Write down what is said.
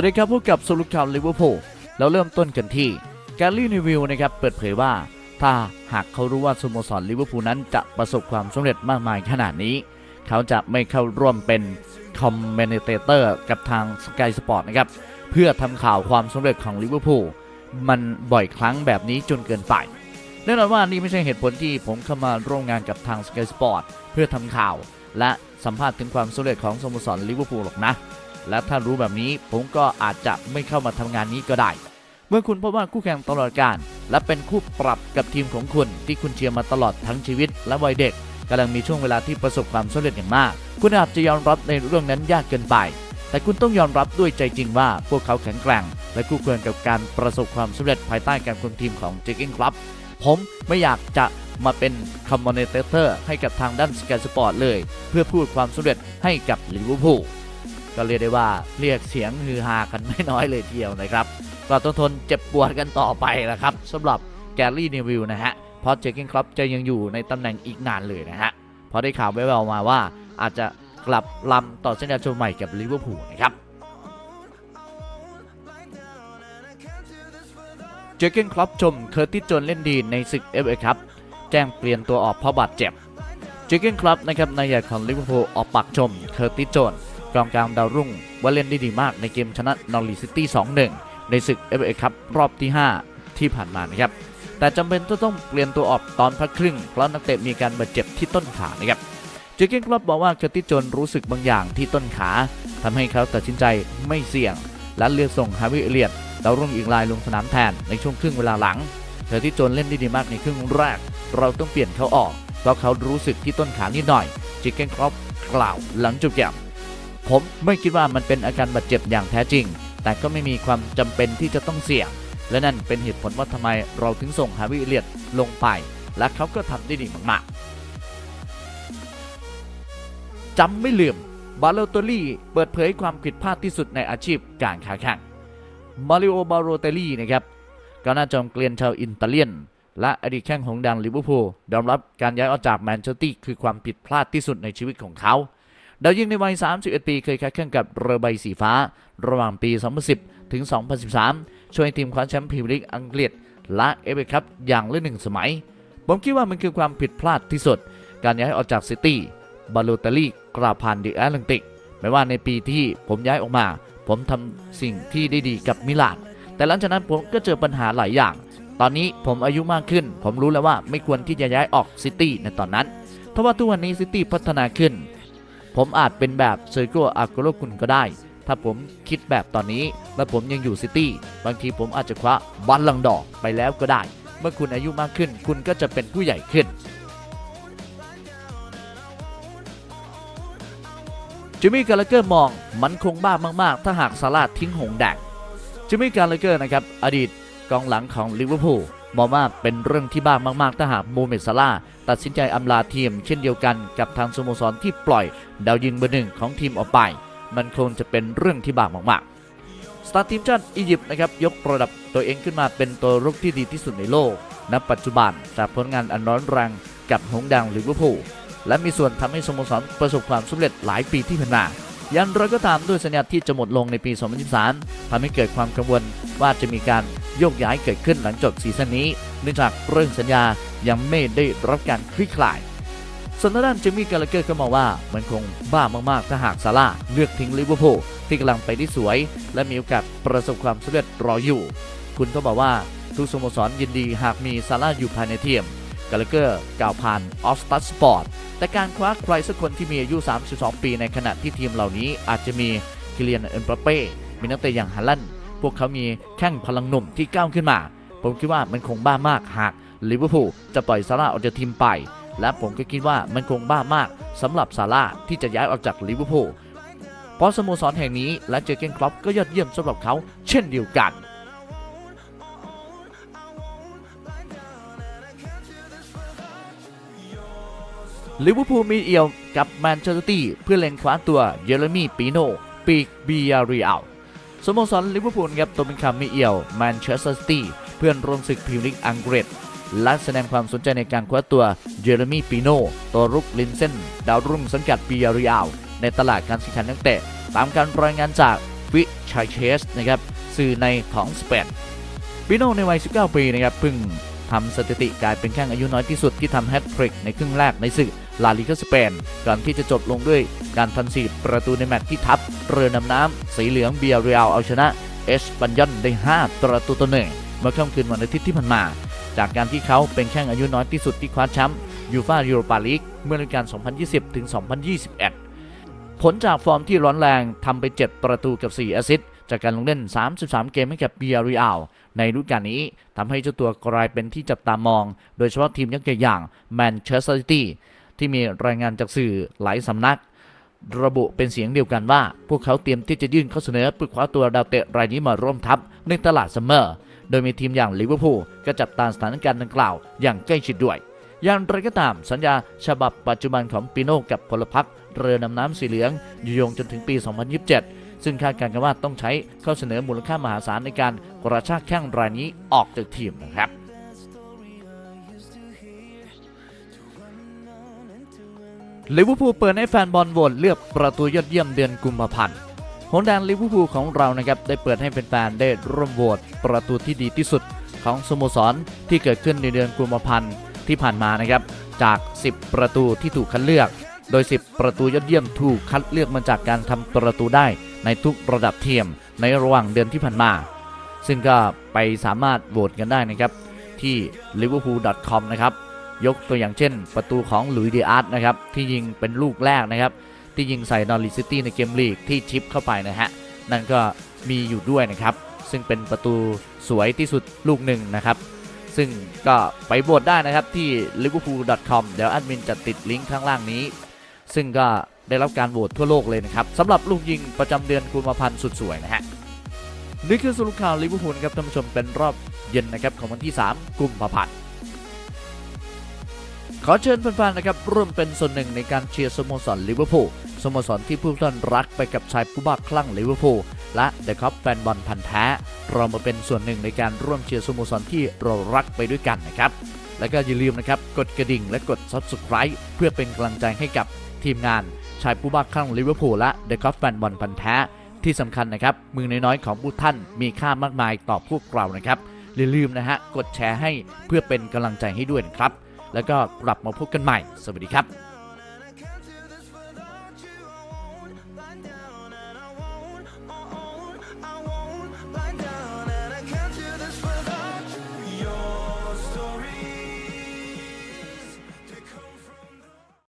วัสดีครับพบกับสรุปข่าวลิเวอร์พูลแล้วเริ่มต้นกันที่แกลลี่นิวิลนะครับเปิดเผยว่า ถ้าหากเขารู้ว่าสโมสรลิเวอร์พูลนั้นจะประสบความสำเร็จมากมายขนาดนี้ เขาจะไม่เข้าร่วมเป็นคอมเมนเตเตอร์กับทางสกายสปอร์ตนะครับเพื่อทำข่าวความสำเร็จของลิเวอร์พูลมันบ่อยครั้งแบบนี้จนเกินไปแน่นอนว่านี่ไม่ใช่เหตุผลที่ผมเข้ามาร่วมงานกับทาง Sky Sport เพื่อทำข่าว และสัมภาษณ์ถึงความสำเร็จของสโมสรลิเวอร์พูลหรอกนะ และถ้ารู้แบบนี้ผมก็อาจจะไม่เข้ามาทำงานนี้ก็ได้ เมื่อคุณพบว่าคู่แข่งตลอดการ และเป็นคู่ปรับกับทีมของคุณ ที่คุณเชียร์มาตลอดทั้งชีวิต และวัยเด็กกำลังมีช่วงเวลาที่ประสบความสำเร็จอย่างมาก คุณอาจจะยอมรับในเรื่องนั้นยากเกินไป แต่คุณต้องยอมรับด้วยใจจริงว่าพวกเขาแข็งแกร่ง และคู่ควรกับการประสบความสำเร็จภายใต้การคุมทีมของเจคกิ้งครับ ผมไม่อยากจะมาเป็นคอมม n นเตอร์ให้กับทางด้านสกายสปอร์ตเลย เพื่อพูดความสำเร็จให้กับลิเวอร์พูล ก็เรียกได้ว่าเรียกเสียงฮือฮากันไม่น้อยเลยทีเดียวนะครับก็ต้องทนเจ็บปวดกันต่อไปละครับสำหรับแกลลี่นิวิลนะฮะเพราะเจคกิ้งครับจะยังอยู่ในตำแหน่งอีกนานเลยนะฮะพราะได้ข่าวแว่วมาว่าอาจจะกลับลำต่อสัญญาชมใหม่กับลิเวอร์พูลนะครับเจอร์เกนครอปชมเคอร์ติสโจนเล่นดีในศึกเอฟเอครับแจ้งเปลี่ยนตัวออกเพราะบาดเจ็บเจอร์เกนครอปนะครับนายใหญ่ของลิเวอร์พูลออกปากชมเคอร์ติสโจน กองกลางดาวรุ่งว่าเล่นได้ดีมากในเกมชนะนอริซิตี้ 2-1 ในศึกเอฟเอคับรอบที่ 5 ที่ผ่านมานะครับ แต่จำเป็นต้องเปลี่ยนตัวออกตอนพักครึ่ง เพราะนักเตะมีการบาดเจ็บที่ต้นขานะครับเจอร์เกนครอปบอกว่าเคอร์ติสโจนรู้สึกบางอย่างที่ต้นขาทำให้เขาตัดสินใจไม่เสี่ยง และเลือกส่งฮาวิเอเลียตดาวรุ่งอีกรายลงสนามแทนในช่วงครึ่งเวลาหลังเธอที่โจนเล่นได้ดีมากในครึ่งแรก เราต้องเปลี่ยนเขาออกเพราะเขารู้สึกที่ต้นขานิดหน่อยจิกเก้นครอปกล่าวหลังจบเกม ผมไม่คิดว่ามันเป็นอาการบาดเจ็บอย่างแท้จริง แต่ก็ไม่มีความจำเป็นที่จะต้องเสี่ยง และนั่นเป็นเหตุผลว่าทำไมเราถึงส่งฮาวิเอเลียตลงไป และเขาก็ทำได้ดีมากๆจำไม่ลืมบาโลโตลี่เปิดเผยความผิดพลาดที่สุดในอาชีพการค้าแข่งมาริโอบาโรเตลี่นะครับก็น่าจอมเกลียนชาวอิตาเลียน และอดีตแข้งของดังลิเวอร์พูลยอมรับการย้ายออกจากแมนเชสเตอร์คือความผิดพลาดที่สุดในชีวิตของเขา ดาวยิงในวัย 31 ปีเคยค้าแข่งกับเรือใบสีฟ้า ระหว่างปี 2010 ถึง 2013 ช่วยทีมคว้าแชมป์พรีเมียร์ลีกอังกฤษและเอฟเอคัพอย่างละหนึ่งสมัย ผมคิดว่ามันคือความผิดพลาดที่สุด การย้ายออกจากซิตี้บาโลเตลลี่กราบผ่านดีแอตแลนติกไม่ว่าในปีที่ผมย้ายออกมา ผมทำสิ่งที่ได้ดีกับมิลานแต่หลังจากนั้นผมก็เจอปัญหาหลายอย่าง ตอนนี้ผมอายุมากขึ้น ผมรู้แล้วว่าไม่ควรที่จะย้ายออกซิตี้ในตอนนั้น เพราะว่าทุกวันนี้ซิตี้พัฒนาขึ้น ผมอาจเป็นแบบเซอร์โกอาโกโลกุนก็ได้ ถ้าผมคิดแบบตอนนี้ และผมยังอยู่ซิตี้บางทีผมอาจจะคว้าบัลลังดอร์ไปแล้วก็ได้ เมื่อคุณอายุมากขึ้น คุณก็จะเป็นผู้ใหญ่ขึ้นจิมมี่กาลเกอร์มองมันคงบ้ามาก ๆ ถ้าหากซาร่าทิ้งหงแดงจิมมี่กาลเกอร์นะครับ อดีตกองหลังของลิเวอร์พูล มองว่าเป็นเรื่องที่บ้ามาก ๆ ถ้าหากโมเมดซาร่าตัดสินใจอำลาทีม เช่นเดียวกันกับทางสโมสรที่ปล่อย ดาวยิงเบอร์หนึ่งของทีมออกไป มันคงจะเป็นเรื่องที่บ้ามากๆสตาร์ทีมชาติอียิปต์นะครับยกระดับตัวเองขึ้นมาเป็นตัวรุกที่ดีที่สุดในโลกณปัจจุบันจากผลงานอันร้อนแรงกับหงแดงลิเวอร์พูลและมีส่วนทำให้สโมสรประสบความสำเร็จหลายปีที่ผ่านมายันไรก็ตามด้วยสัญญาที่จะหมดลงในปี 2023ทำให้เกิดความกังวลว่าจะมีการ โยกย้ายเกิดขึ้นหลังจบซีซั่นนี้เนื่องจากเรื่องสัญญายังไม่ได้รับการคลี่คลายส่วนด้านจิมมี่กาลเกอร์ก็มองว่ามันคงบ้ามากๆ ถ้าหากซาร่าเลือกทิ้งลิเวอร์พูลที่กำลังไปได้สวย และมีโอกาสประสบความสำเร็จรออยู่ คุณก็บอกว่าทุกสโมสรยินดีหากมีซาร่าอยู่ภายในทีมกาลเกอร์กล่าวผ่านออสตัสสปอร์ตแต่การคว้าใครสักคนที่มีอายุ 32 ปีในขณะที่ทีมเหล่านี้อาจจะมีคิเลียนเอ็มบัปเป้มีนักเตะอย่างฮาลันด์ พวกเขามีแข้งพลังหนุ่มที่ก้าวขึ้นมา ผมคิดว่ามันคงบ้ามากหากลิเวอร์พูลจะปล่อยซาร่าออกจากทีมไป และผมก็คิดว่ามันคงบ้ามากสำหรับซาร่าที่จะย้ายออกจากลิเวอร์พูลเพราะสโมสรแห่งนี้และเจอเกนครอปก็ยอดเยี่ยมสำหรับเขาเช่นเดียวกันลิเวอร์พูลมีเอี่ยวกับแมนเชสเตอร์ซิตี้เพื่อเล็งคว้าตัวเยเรมีปีโนปีกบียาเรียล สโมสรลิเวอร์พูลครับตัวเป็นคำมีเอี่ยวแมนเชสเตอร์ซิตี้เพื่อนร่วมศึกพรีเมียร์ลีกอังกฤษและแสดงความสนใจในการคว้าตัวเยเรมีปีโนตัวรุกลินเซนดาวรุ่งสังกัดปียาเรียลในตลาดการซื้อขายนักเตะ ตามการรายงานจากวิชาเชสนะครับสื่อในของสเปนปิโน่ในวัย 19 ปีนะครับเพิ่ง ทำสถิติกลายเป็นแข้งอายุน้อยที่สุดที่ทำแฮตทริกในครึ่งแรกในศึกลาลิกาสเปนก่อนที่จะจบลงด้วยการพันสีประตูในแมตช์ที่ทัพเรือนำน้ำสีเหลืองเบียร์เรียลเอาชนะเอสปันยอนได้ 5 ประตูต่อหนึ่งเมื่อค่ำคืนวันอาทิตย์ที่ผ่านมา จากการที่เขาเป็นแข้งอายุน้อยที่สุดที่คว้าแชมป์ยูฟายูโรปาลีกเมื่อฤดูกาล 2020 ถึง 2021 ผลจากฟอร์มที่ร้อนแรงทำไป 7 ประตูกับ 4 แอสซิสต์จากการลงเล่น 33 เกมให้กับเบียร์เรียล ในฤดูกาลนี้ทำให้เจ้าตัวกลายเป็นที่จับตามอง โดยเฉพาะทีมยักษ์ใหญ่อย่างแมนเชสเตอร์ซิตี้ที่มีรายงานจากสื่อหลายสำนัก ระบุเป็นเสียงเดียวกันว่า พวกเขาเตรียมที่จะยื่นข้อเสนอเพื่อคว้าตัวดาวเตะรายนี้มาร่วมทัพในตลาดซัมเมอร์ โดยมีทีมอย่างลิเวอร์พูลก็จับตาสถานการณ์ดังกล่าวอย่างใกล้ชิดด้วยอย่างไรก็ตามสัญญาฉบับปัจจุบันของปิโน่กับพลพรรคเรือนำน้ำสีเหลืองอยู่ยงจนถึงปี 2027 ซึ่งคาดการณ์กันว่าต้องใช้ข้อเสนอมูลค่ามหาศาลในการกระชากแข้งรายนี้ออกจากทีมนะครับลิเวอร์พูลเปิดให้แฟนบอลโหวตเลือกประตูยอดเยี่ยมเดือนกุมภาพันธ์หงแดงลิเวอร์พูลของเรานะครับได้เปิดให้แฟนๆได้ร่วมโหวตประตูที่ดีที่สุดของสโมสรที่เกิดขึ้นในเดือนกุมภาพันธ์ที่ผ่านมานะครับจาก 10 ประตูที่ถูกคัดเลือก โดย 10 ประตูยอดเยี่ยมถูกคัดเลือกมาจากการทำประตูได้ในทุกระดับเทียมในระหว่างเดือนที่ผ่านมา ซึ่งก็ไปสามารถโหวตกันได้นะครับ ที่ liverpool.com นะครับ ยกตัวอย่างเช่น ประตูของหลุยส์เดีอาร์นะครับ ที่ยิงเป็นลูกแรกนะครับ ที่ยิงใส่นอริซิตี้ในเกมลีกที่ชิปเข้าไปนะฮะ นั่นก็มีอยู่ด้วยนะครับ ซึ่งเป็นประตูสวยที่สุดลูกหนึ่งนะครับซึ่งก็ไปโหวตได้นะครับที่ liverpool.com เดี๋ยวแอดมินจะติดลิงก์ข้างล่างนี้ ซึ่งก็ได้รับการโหวตทั่วโลกเลยนะครับสำหรับลูกยิงประจำเดือนกุมภาพันธ์สุดสวยนะฮะนี่คือสรุปข่าวลิเวอร์พูลครับท่านผู้ชมเป็นรอบเย็นนะครับของวันที่ 3 กุมภาพันธ์ขอเชิญแฟนๆนะครับร่วมเป็นส่วนหนึ่งในการเชียร์สโมสรลิเวอร์พูลสโมสรที่ผู้ท่านรักไปกับชายผู้บ้าคลั่งลิเวอร์พูลและเดอะคัพแฟนบอลพันธ์แท้ เรามาเป็นส่วนหนึ่งในการร่วมเชียร์สโมสรที่เรารักไปด้วยกันนะครับ แล้วก็อย่าลืมนะครับกดกระดิ่งและกด subscribe เพื่อเป็นกำลังใจให้กับ ทีมงานชายผู้บ้าคลั่งลิเวอร์พูลและเดอะคัพแฟนบอลพันแท้ ที่สำคัญนะครับมือน้อยๆของผู้ท่านมีค่ามากมายต่อพวกเรานะครับอย่าลืมนะฮะกดแชร์ให้เพื่อเป็นกำลังใจให้ด้วยนะครับ แล้วก็กลับมาพบกันใหม่ สวัสดีครับ